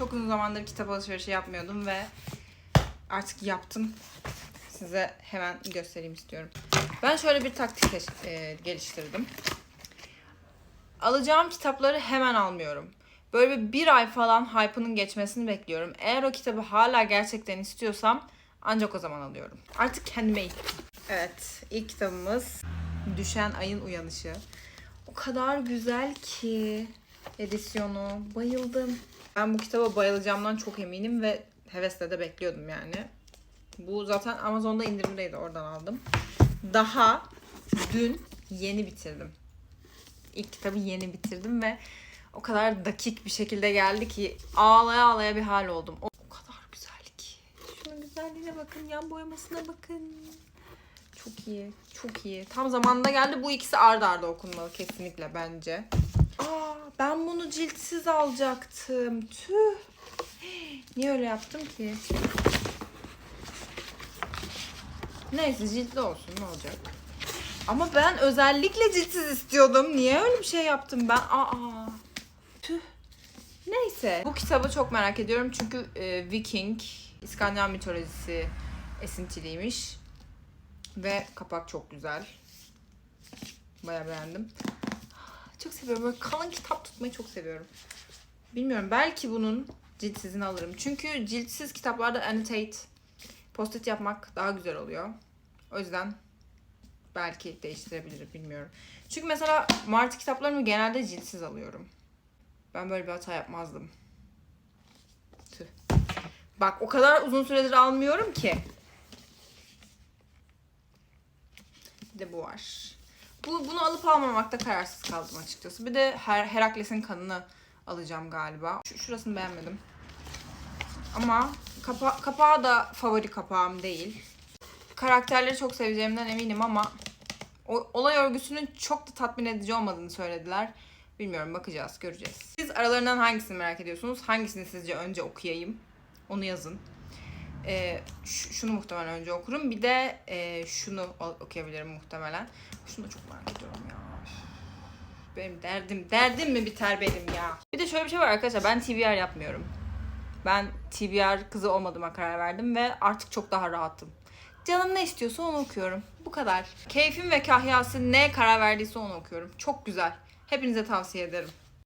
Çok uzun zamandır kitap alışverişi yapmıyordum ve artık yaptım. Size hemen göstereyim istiyorum. Ben şöyle bir taktik e, geliştirdim. Alacağım kitapları hemen almıyorum. Böyle bir, bir ay falan hype'ının geçmesini bekliyorum. Eğer o kitabı hala gerçekten istiyorsam ancak o zaman alıyorum. Artık kendime eğittim. Evet, ilk kitabımız Düşen Ayın Uyanışı. O kadar güzel ki edisyonu. Bayıldım. Ben bu kitaba bayılacağımdan çok eminim ve hevesle de bekliyordum yani. Bu zaten Amazon'da indirimdeydi. Oradan aldım. Daha dün yeni bitirdim. İlk kitabı yeni bitirdim ve o kadar dakik bir şekilde geldi ki ağlaya ağlaya bir hal oldum. O, kadar güzel ki. Şunun güzelliğine bakın, yan boyamasına bakın. Çok iyi, çok iyi. Tam zamanında geldi. Bu ikisi arda arda okunmalı kesinlikle bence. Aa, ben bunu ciltsiz alacaktım. Tüh. Niye öyle yaptım ki? Neyse ciltli olsun ne olacak. Ama ben özellikle ciltsiz istiyordum. Niye öyle bir şey yaptım ben? Aa. Tüh. Neyse. Bu kitabı çok merak ediyorum çünkü e, Viking, İskandinav mitolojisi esintiliymiş. Ve kapak çok güzel. Bayağı beğendim. Çok seviyorum. Böyle kalın kitap tutmayı çok seviyorum. Bilmiyorum. Belki bunun ciltsizini alırım. Çünkü ciltsiz kitaplarda annotate, post-it yapmak daha güzel oluyor. O yüzden belki değiştirebilirim. Bilmiyorum. Çünkü mesela Martı kitaplarımı genelde ciltsiz alıyorum. Ben böyle bir hata yapmazdım. Tüh. Bak o kadar uzun süredir almıyorum ki. Bir de bu var. Bu, bunu alıp almamakta kararsız kaldım açıkçası. Bir de Her Herakles'in kanını alacağım galiba. Şu, şurasını beğenmedim. Ama kapa kapağı da favori kapağım değil. Karakterleri çok seveceğimden eminim ama o, olay örgüsünün çok da tatmin edici olmadığını söylediler. Bilmiyorum bakacağız göreceğiz. Siz aralarından hangisini merak ediyorsunuz? Hangisini sizce önce okuyayım? Onu yazın. Ş- şunu muhtemelen önce okurum. Bir de e, şunu okuyabilirim muhtemelen. Şunu da çok merak ediyorum ya. Benim derdim, derdim mi biter benim ya? Bir de şöyle bir şey var arkadaşlar. Ben TBR yapmıyorum. Ben TBR kızı olmadığıma karar verdim ve artık çok daha rahatım. Canım ne istiyorsa onu okuyorum. Bu kadar. Keyfim ve kahyası ne karar verdiyse onu okuyorum. Çok güzel. Hepinize tavsiye ederim.